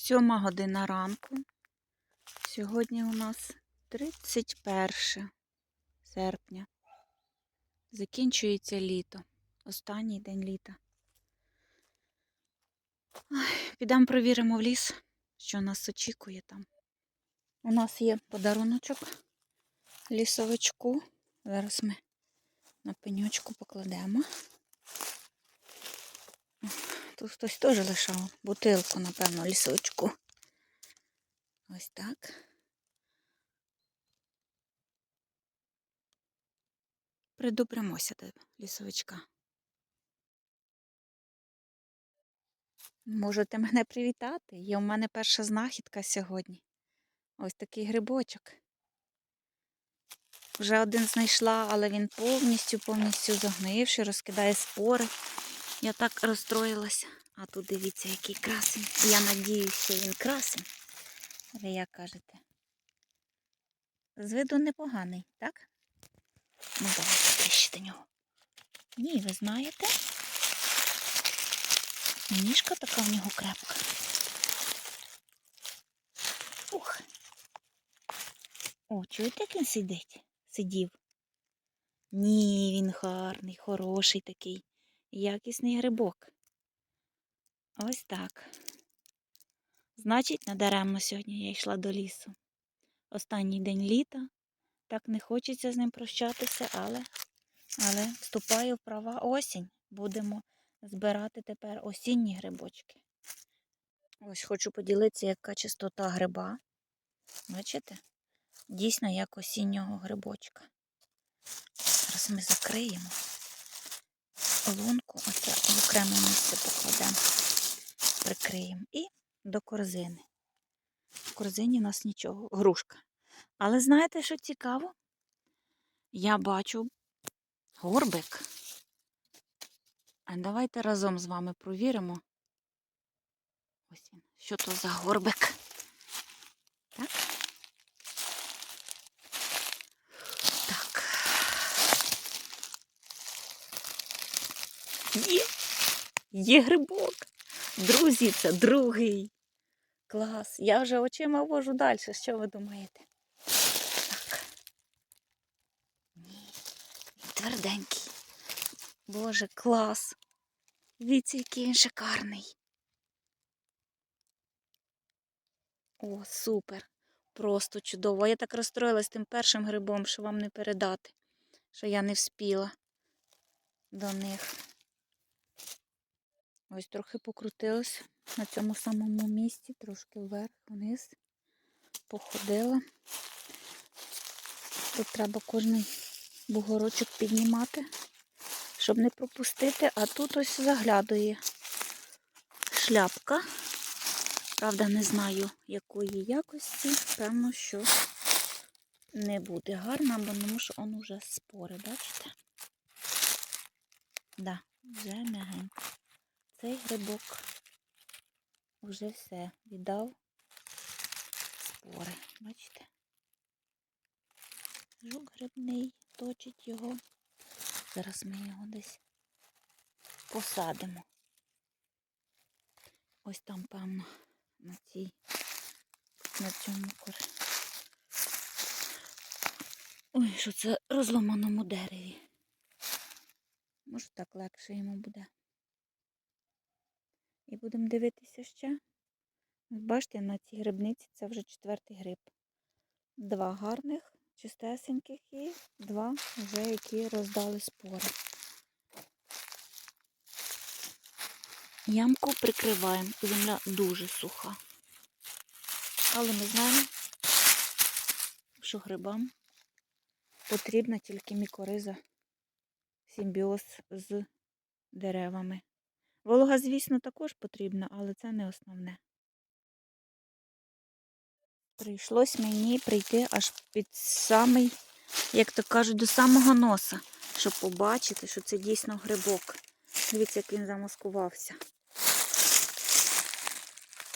Сьома година ранку. Сьогодні у нас 31 серпня. Закінчується літо. Останній день літа. Підемо провіримо в ліс, що нас очікує там. У нас є подаруночок лісовичку. Зараз ми на пеньочку покладемо. Тут хтось теж лишав бутилку, напевно, лісовичку. Ось так. Придобремося до лісовичка. Можете мене привітати. Є у мене перша знахідка сьогодні. Ось такий грибочок. Вже один знайшла, але він повністю, повністю загнивши, розкидає спори. Я так розстроїлася. А тут дивіться, який красень. Я надіюся, що він красень. Ви як кажете? З виду непоганий, так? Ну, давайте ближче до нього. Ні, ви знаєте? Ніжка така в нього крепка. Ух. О, чуєте, як він сидить? Сидів. Ні, він гарний, хороший такий. Якісний грибок. Ось так. Значить, надаремно сьогодні я йшла до лісу. Останній день літа. Так не хочеться з ним прощатися, але, але вступаю в права осінь. Будемо збирати тепер осінні грибочки. Ось хочу поділитися, яка чистота гриба. Бачите? Дійсно, як осіннього грибочка. Зараз ми закриємо лунку, оце в окреме місце покладемо, прикриємо і до корзини. В корзині у нас нічого, грушка. Але знаєте, що цікаво? Я бачу горбик. А давайте разом з вами провіримо. Ось він. Що то за горбик? Так. Є. Є грибок. Друзі, це другий. Клас. Я вже очима вожу далі. Що ви думаєте? Так. Ні. Він тверденький. Боже, клас. Дивіться, який він шикарний. О, супер. Просто чудово. Я так розстроїлась тим першим грибом, що вам не передати, що я не вспіла до них. Ось трохи покрутилась на цьому самому місці, трошки вверх, вниз, походила. Тут треба кожний бугорочок піднімати, щоб не пропустити, а тут ось заглядує шляпка. Правда, не знаю, якої якості. Певно, що не буде гарна, бо тому що он уже спори, бачите? Да, вже м'ягенько. Цей грибок вже все віддав спори. Бачите? Жук грибний, точить його. Зараз ми його десь посадимо. Ось там, певно, на цій, на цьому кор. Ой, що це розломаному дереві. Може так легше йому буде. І будемо дивитися ще. Бачите, на цій грибниці це вже четвертий гриб. Два гарних, чистесеньких і два вже, які роздали спори. Ямку прикриваємо, земля дуже суха. Але ми знаємо, що грибам потрібна тільки мікориза, симбіоз з деревами. Волога, звісно, також потрібна, але це не основне. Прийшлось мені прийти аж під самий, як то кажуть, до самого носа, щоб побачити, що це дійсно грибок. Дивіться, як він замаскувався.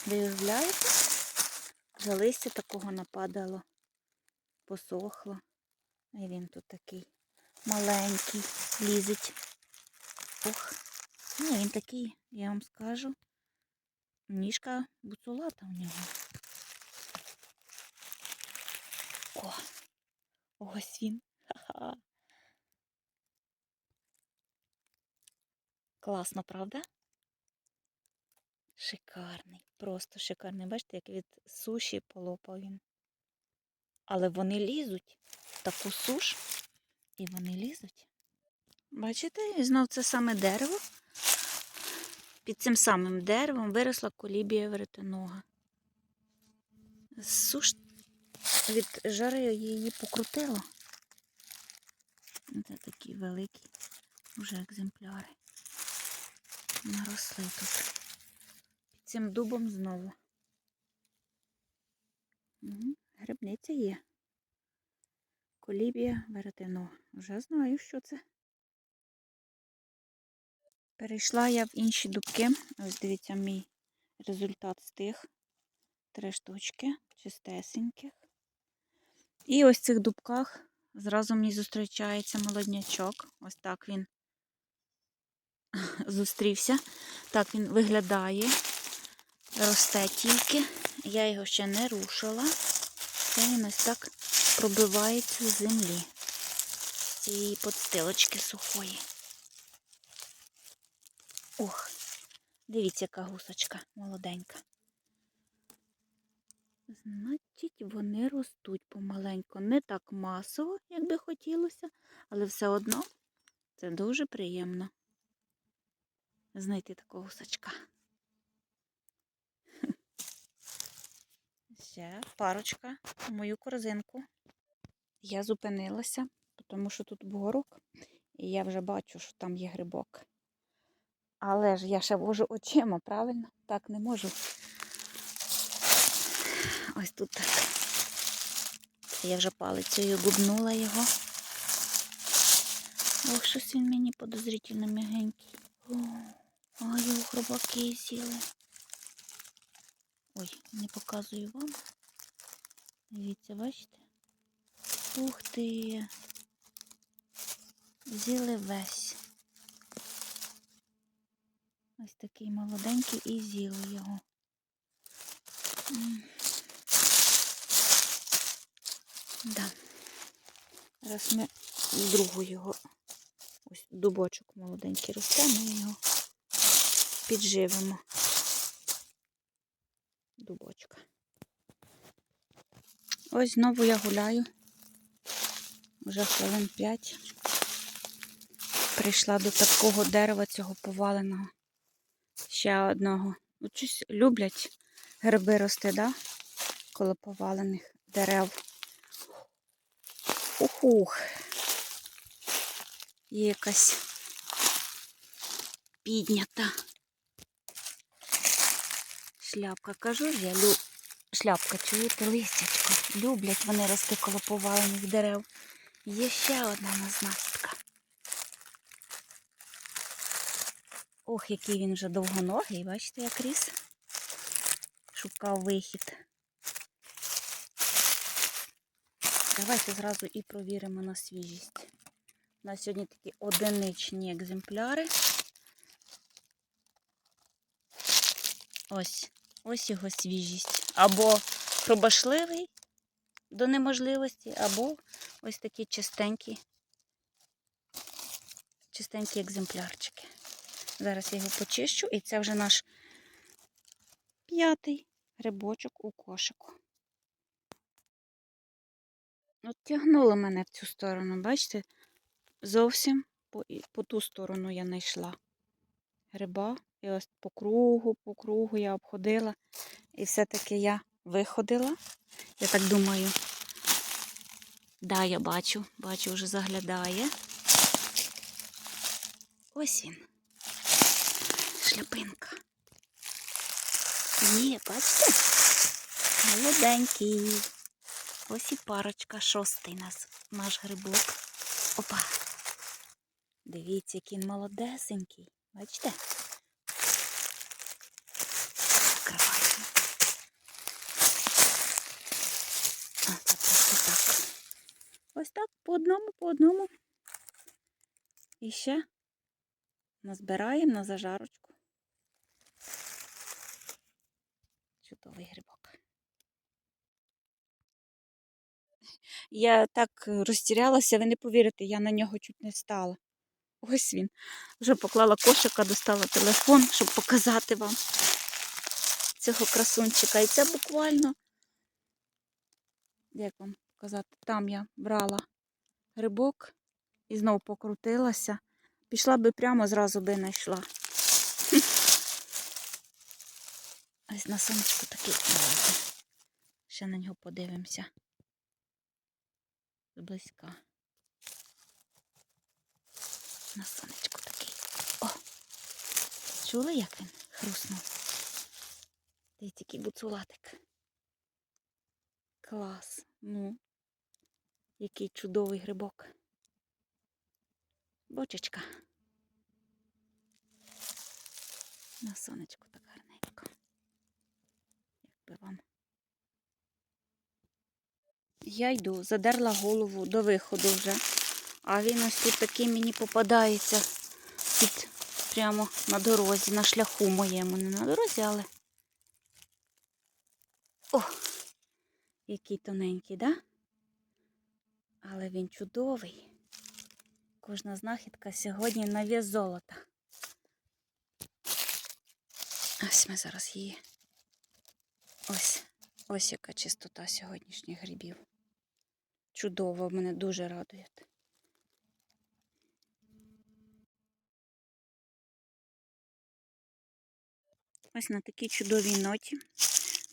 Ви уявляєте? Вже листя такого нападало, посохло. І він тут такий маленький, лізить. Ох. Ну, він такий, я вам скажу, ніжка буцулата у нього. О, ось він. Ха-ха. Класно, правда? Шикарний, просто шикарний. Бачите, як від суші полопав він. Але вони лізуть в таку суш, і вони лізуть. Бачите, і знов це саме дерево. Під цим самим деревом виросла колібія веретенога. Суш від жари її покрутило. Це такі великі вже екземпляри. Наросли тут. Під цим дубом знову. Угу. Грибниця є. Колібія веретено. Вже знаю, що це. Перейшла я в інші дубки. Ось дивіться мій результат з тих. Три штучки, чистесеньких. І ось в цих дубках зразу мені зустрічається молоднячок. Ось так він зустрівся. Так він виглядає. Росте тільки. Я його ще не рушила. Це він ось так пробивається з землі. З цієї подстилочки сухої. Ох, дивіться, яка гусочка молоденька. Значить, вони ростуть помаленьку. Не так масово, як би хотілося, але все одно це дуже приємно знайти такого гусачка. Ще парочка в мою корзинку. Я зупинилася, тому що тут бугорок, і я вже бачу, що там є грибок. Але ж я ще вожу очима, правильно? Так не можу. Ось тут так. Я вже палицею губнула його. Ох, щось він мені подозрительно м'ягенький. А його хробаки з'їли. Ой, не показую вам. Дивіться, бачите? Ух ти. З'їли весь. Ось такий молоденький і з'їли його. Да. Раз ми другу його, ось дубочок молоденький росте, ми його підживимо. Дубочка. Ось знову я гуляю. Вже хвилин 5. Прийшла до такого дерева цього поваленого. Ще одного. Ну, щось люблять гриби рости, да? Коло повалених дерев. Ух-ух. Є якась піднята. Шляпка. Кажу ж я, лю... шляпка, чуєте, листячко. Люблять вони рости коло повалених дерев. Є ще одна назнастка. Ох, який він вже довгоногий, бачите, як ріс. Шукав вихід. Давайте зразу і провіримо на свіжість. У нас сьогодні такі одиничні екземпляри. Ось, ось його свіжість. Або пробашливий до неможливості, або ось такі чистенькі, чистенькі екземплярчики. Зараз я його почищу, і це вже наш п'ятий грибочок у кошику. От тягнуло мене в цю сторону, бачите? Зовсім по, по ту сторону я знайшла гриба. І ось по кругу, по кругу я обходила. І все-таки я виходила. Я так думаю. Да, я бачу, бачу, вже заглядає. Ось він. Шляпинка. Є, бачите? Молоденький. Ось і парочка, шостий нас, наш грибок. Опа. Дивіться, який молодесенький. Бачите? Так. Ось так, по одному, по одному. І ще назбираємо на зажарочку. Чудовий грибок. Я так е, розтірялася, ви не повірите, я на нього чуть не стала. Ось він. Вже поклала кошика, достала телефон, щоб показати вам цього красунчика. І це буквально, як вам показати, там я брала грибок і знову покрутилася. Пішла би прямо, зразу би знайшла. Ось на сонечку такий. Давайте. Ще на нього подивимося. Зблизька. На сонечку такий. О! Чули, як він хруснув? Дивіться, який буцулатик. Клас. Ну, який чудовий грибок. Бочечка. На сонечку так гарненько. Вам. Я йду, задерла голову до виходу вже. А він ось тут такий мені попадається під прямо на дорозі, на шляху моєму. Не на дорозі, але. О! Який тоненький, да? Але він чудовий. Кожна знахідка сьогодні на вес золота. Ось ми зараз її. Ось, ось яка чистота сьогоднішніх грибів. Чудово, мене дуже радують. Ось на такій чудовій ноті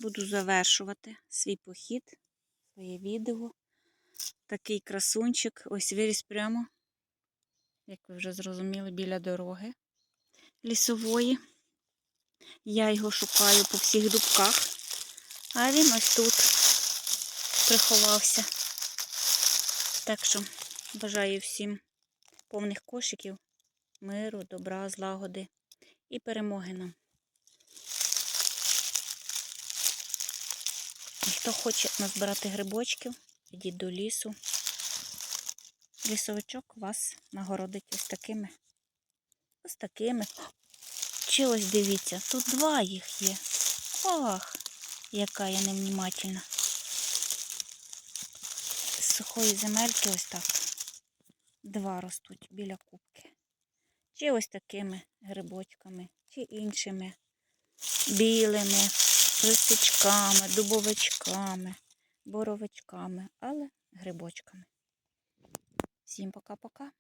буду завершувати свій похід, своє відео. Такий красунчик. Ось виріс прямо, як ви вже зрозуміли, біля дороги лісової. Я його шукаю по всіх дубках, а він ось тут приховався. Так що бажаю всім повних кошиків, миру, добра, злагоди і перемоги нам. Хто хоче назбирати грибочків, йдіть до лісу. Лісовичок вас нагородить ось такими. Ось такими. Чи ось дивіться, тут два їх є. Ох, яка я невнімательна. З сухої земельки ось так. Два ростуть біля кубки. Чи ось такими грибочками, чи іншими білими, лисичками, дубовичками, боровичками, але грибочками. Всім пока-пока.